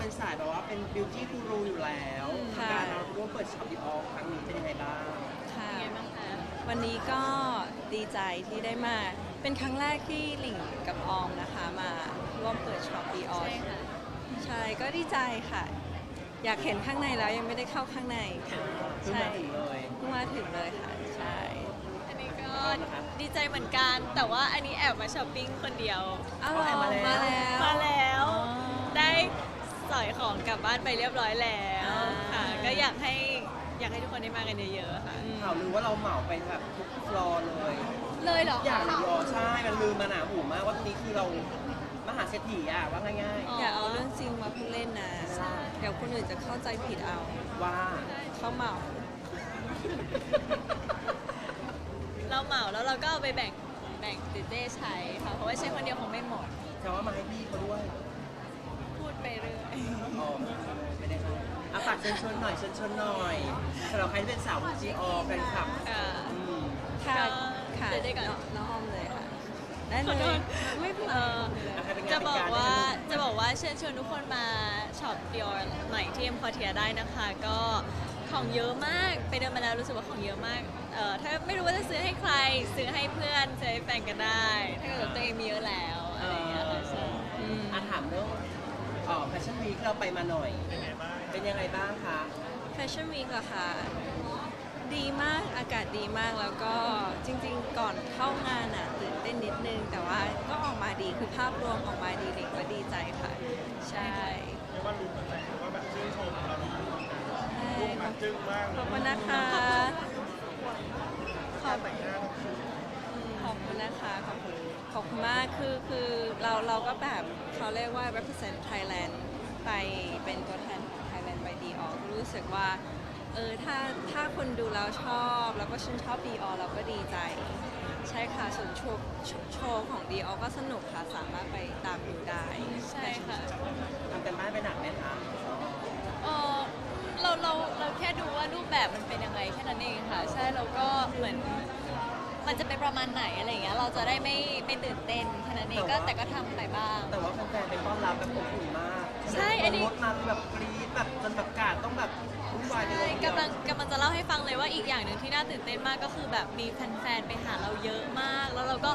เป็นสายแบบว่าเป็นบิวตี้กูรูอยู่แล้วค่ะ การเราร่วมเปิดช็อปดีออครั้งนี้เป็นยังไงบ้างค่ะ ยังไงบ้างคะวันนี้ก็ดีใจที่ได้มา เป็นครั้งแรกที่หลิงกับออมนะคะ มาร่วมเปิดช็อปดีออใช่ค่ะ ใช่ก็ดีใจค่ะ อยากเห็นข้างในแล้วยังไม่ได้เข้าข้างในค่ะเพิ่งใช่มาถึงเลยเพิ่งมาถึงเลยค่ะใช่ อันนี้ก็ดีใจเหมือนกัน แต่ว่าอันนี้แอบมาช้อปปิ้งคนเดียว อ้าวอ๋อแอบมาแล้ว มาแล้ว สอยของกลับบ้านไปเรียบร้อยแล้วอ่าค่ะ ก็อยากให้อยากให้ทุกคนได้มากันเยอะๆค่ะอืมข่าวลือว่าเราเหมาไปแบบทุกฟลอร์เลย เลยเหรออย่างดีออใช่ มันลือมาหนาหูมากว่าตรงนี้คือเรามหาเศรษฐีอะว่าง่ายอ๋ออย่าเอาเรื่องจริงมาพูดเล่นนะใช่เดี๋ยวคนอื่นจะเข้าใจผิดเอาๆ ว่า เขาเหมา เราเหมาแล้วเราก็เอาไปแบ่งแบ่งติเต้ใช้ค่ะ เพราะว่าใช้คนเดียวคงไม่หมด แต่ว่ามาให้พี่เขาด้วยพูด ไปเรื่อยอ๋อไม่ได้ให้อะฝากเชิญชวนหน่อยเชิญชวนหน่อยสำหรับใครที่เป็นสาวจีออแฟนคลับค่ะ อืมค่ะก็ค่ะเดี๋ยวได้ก่อนน้องน้องออมเลยค่ะได้ขอเลโทยษ ไม่เป็นไร เอ่ออะใครเป็นงานจะบอกว่าเป็นการจะบอกว่าเชิญชวนทุกคนมาช็อป Dior ใหม่ที่ M Quartier ได้นะคะ ก็ของเยอะมากไปเดินมาแล้วรู้สึกว่าของเยอะมากเอ่อถ้าไม่รู้ว่าจะซื้อให้ใคร ซื้อให้เพื่อนซื้อให้แฟนก็ได้ ถ้าเกิดว่าตัวเองมีเยอะแล้วอะไรอย่างเงี้ยค่ะใช่อืม อะถามเรื่อง อ๋อแฟชั่นวีคเราไปมาหน่อย เป็นยังไงบ้างคะแฟชั่นวีคเหรอคะดีมากอากาศดีมากแล้วก็จริงๆ ก่อนเข้างานอะตื่นเต้นนิดนึง แต่ว่าก็ออกมาดีคือภาพรวมออกมาดีเด็กก็ดีใจค่ะ ใช่เรียกว่ารู้กันเลยว่าแบบชื่นชมเราในการทำงานใช่รูปมันจึ้งมากขอบคุณนะคะการแต่งหน้าก็คือขอบคุณ นะคะขอบคุณขอบคุณมากคือคือเราเราก็แบบเขาเรียกว่า represent Thailand ไปเป็นตัวแทนของ Thailand ไปดีออรู้สึกว่าเออถ้าถ้าคนดูแล้วชอบแล้วก็ชื่นชอบดีออเราก็ดีใจ ใช่ค่ะส่วนโชว์โชว์ของดีออก็สนุกค่ะสามารถไปตามดูได้ใช่ค่ะทำกันบ้านไปหนักไหมคะเออเราเราเราแค่ดูว่ารูปแบบมันเป็นยังไงแค่นั้นเองค่ะ ใช่เราก็เหมือน มันจะเป็นประมาณไหนอะไรอย่างเงี้ยเราจะได้ไม่ไม่ตื่นเต้นแค่นั้นเองก็แต่ก็ทำไปบ้าง แต่ว่าแฟนๆเป็นต้อนรับแบบอบอุ่นมากใช่อันนี้ รถมาคือแบบกรี๊ดแบบจนแบบกาดต้องแบบวุ่นวายในรใช่ถเดียวกำลังกำลังจะเล่าให้ฟังเลยว่าอีกอย่างหนึ่งที่น่าตื่นเต้นมากก็คือแบบมีแฟนๆไปหาเราเยอะมาก แล้วเราก็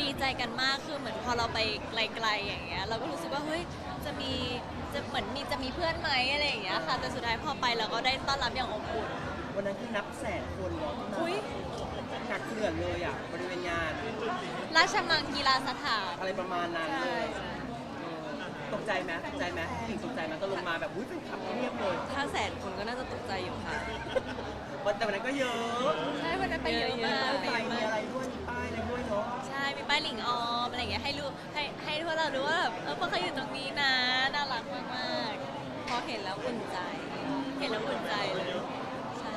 ดีใจกันมากคือเหมือนพอเราไปไกลๆอย่างเงี้ยเราก็รู้สึกว่าเฮ้ยจะมีจะเหมือนมีจะมีเพื่อนไหมอะไรอย่างเงี้ยค่ะแต่สุดท้ายพอไปเราก็ได้ต้อนรับอย่างอบอุ่นวันนั้นคือนับแสนคนเนาะที่มาอุ๊ยกั ดเกลื่อนเลยอะบริเวณงาน ราชมังกีฬาสถานอะไรประมาณนั้นใช่เลยเออตกใจไหมตกใจไหมหญิงตกใจไหมก็ลงมาแบบอุ้ยเป็นขับเงียบเลยถ้าแสนคนก็น่าจะตกใจอยู่ค่ะ วันแต่วันนั้นก็เยอะใช่วันนั้นไปเยอะมากมีไปป้ายเยอะไฟมีมากอะไรด้วยมีป้ายอะไรด้วยเนาะใช่ มีป้ายหลิงออมอะไรอย่างเงี้ยให้รู้ให้ให้พวกเรารู้ว่าแบบเออพวกเขาอยู่ตรงนี้นะ น่ารักมากพอเห็นแล้วอุ่นใจๆเห็นแล้วอุ่นใจเลย ใช่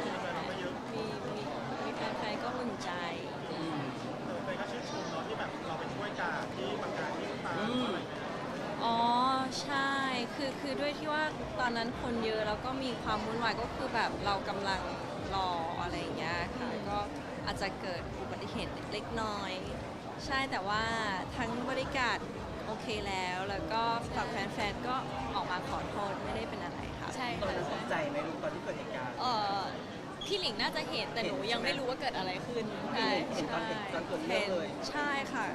มีมีมีแฟนๆก็อุ่นใจ แต่ก็ชื่นชมเนาะที่แบบเราไปช่วยกาดที่ปากกาที่ตาอะไรเนี่ย อ๋อ ใช่ คือคือด้วยที่ว่าต อนนั้นคนเยอะแล้วก็มีความวุ่นวายก็คือแบบเรากำลังรออะไรอย่างเงี้ยค่ะก็อาจจะเกิดอุบัติเหตุเล็กน้อย ใช่แต่ว่าทั้งบริการโอเคแล้ว แล้วก็ฝั่งแฟนๆก็ออกมาขอโทษไม่ได้เป็นอะไรค่ะ ใช่ตอนค่ะนั้นตกใจไหมลูกตอนที่เกิดเหตุการณ์เออพี่หลิงน่าจะเห็นแต่หนูยังไม่รู้ว่าเกิดอะไรขึ้นใช่เห็นตอนเห็นตอนเกิดเรื่องเลย ใช่ค่ะ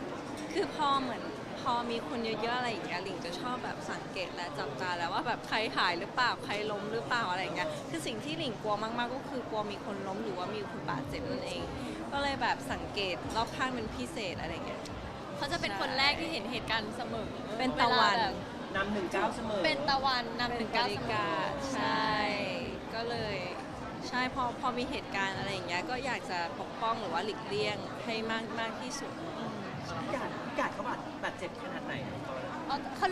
คือพอเหมือนพอมีคนเยอะๆอะไรอย่างเงี้ยหลิงจะชอบแบบสัง เกตและจับตาแล้วว่าแบบใครหายหรือเปล่าใครล้มหรือเปล่าอะไรอย่างเงี้ยคือสิ่งที่หลิงกลัวมาก ๆ ก็คือกลัวมีคนล้มหรือว่ามีคนบาดเจ็บนั่นเอง ก็เลยแบบสังเกตรอบข้างเป็นพิเศษอะไรอย่างเงี้ยเขาจะเป็นคนแรกที่เห็นเหตุการณ์เสมอเป็นตะวันเาแบบนำหนึ่งเก้าเสมอ เป็นตะวันนำหนึ่งเก้าบเสริมกาอรใช่ ก็เลยใช่พอพอมีเหตุการณ์อะไรอย่างเงี้ยก็อยากจะปกป้องหรือว่าหลีกเลี่ยงให้มากมากที่สุด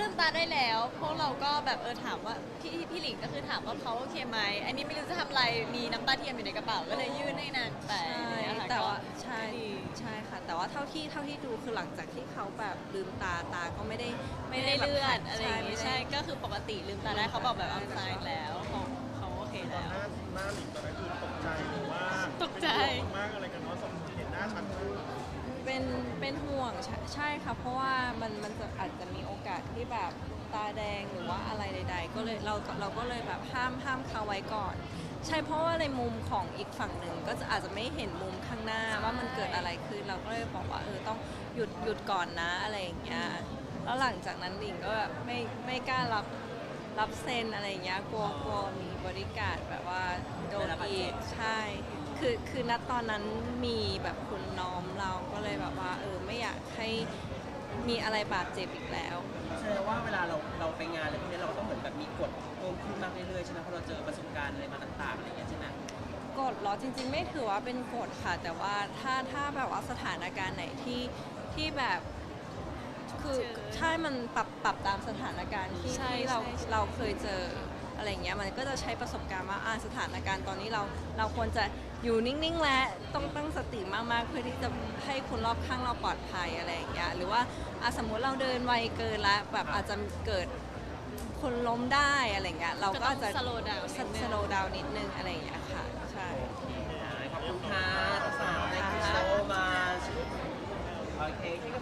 ลืมตาได้แล้ว พวกเราก็แบบเออถามว่าพี่พี่หลิงก็คือถามว่าเขาโอเคไหมอันนี้ไม่รู้จะทำอะไรมีน้ำตาเทียมอยู่ในกระเป๋าก็เลยยื่นให้นางไปใช่เนี่ยค่ะแต่ว่าก็ใช่ดี ใช่ค่ะ แต่ว่าเท่าที่เท่าที่ดูคือหลังจากที่เขาแบบลืมตาตาก็ไม่ได้ไม่ได้แบบเลือดอะไรอย่างงี้ไม่ได้ใช่ก็คือปกติลืมตาได้เขาบอกแบบอัลไซน์แล้วเขาเขาโอเคตอนแล้วหน้าหน้าหลิงตอนนั้นคือตกใจหรือว่าตกใจ เป็นห่วงมากๆอะไรกันเนาะสมเห็นหน้าชัดมากเป็น เป็นห่วงใช่ใช่ค่ะเพราะว่ามันมันจะอาจจะมีโอกาสที่แบบตาแดงหรือว่าอะไรใด ๆ ก็เลยเราเราก็เลยแบบห้ามห้ามเขาไว้ก่อน ใช่เพราะว่าในมุมของอีกฝั่งหนึ่งก็จะอาจจะไม่เห็นมุมข้างหน้าว่ามันเกิดอะไรขึ้นเราก็เลยบอกว่าเออต้องหยุดหยุดก่อนนะอะไรอย่างเงี้ยแล้วหลังจากนั้นหลิงก็แบบไม่ไม่กล้ารับรับเซ็นอะไรอย่างเงี้ยกลัวกลัวมีบริการดแบบว่าโดนอีกใช่ คือคือณตอนนั้นมีแบบคุณน้อมเราก็เลยแบบว่า เออไม่อยากให้มีอะไรบาดเจ็บอีกแล้ว แสดงว่าเวลาเราเราไปงานอะไรพวกนี้เราก็ต้องเหมือนแบบมีกฎเพิ่มขึ้นมากเรื่อยๆใช่ไหมเพราะเราเจอประสบการณ์อะไรมาต่างๆอะไรอย่างเงี้ยใช่ไหมกฎเหรอจริง ๆ ไม่ถือว่าเป็นกฎค่ะ แต่ว่าถ้าถ้าแบบว่าสถานการณ์ไหนที่ที่แบบคือเจอใช่มันปรับปรับตามสถานการณ์ที่ใช่ที่เราใช่ใช่ เราเคยเจออะไรอย่างเงี้ยมันก็จะใช้ประสบการณ์ว่าอ่าสถานการณ์ตอนนี้เราเราควรจะ อยู่นิ่งๆและต้องตั้งสติมากๆ เพื่อที่จะให้คนรอบข้างเราปลอดภัยอะไรอย่างเงี้ยหรือว่าอะสมมุติเราเดินไวเกินแล้วแบบอาจจะเกิดคนล้มได้อะไรอย่างเงี้ยเราก็อาจจะ ก็ต้อง slow down นิดนึง สโลว์ดาวนิดนึงอะไรอย่างเงี้ยค่ะใช่ ขอบคุณค่ะสาวๆ thank you so much โอเคที่ก็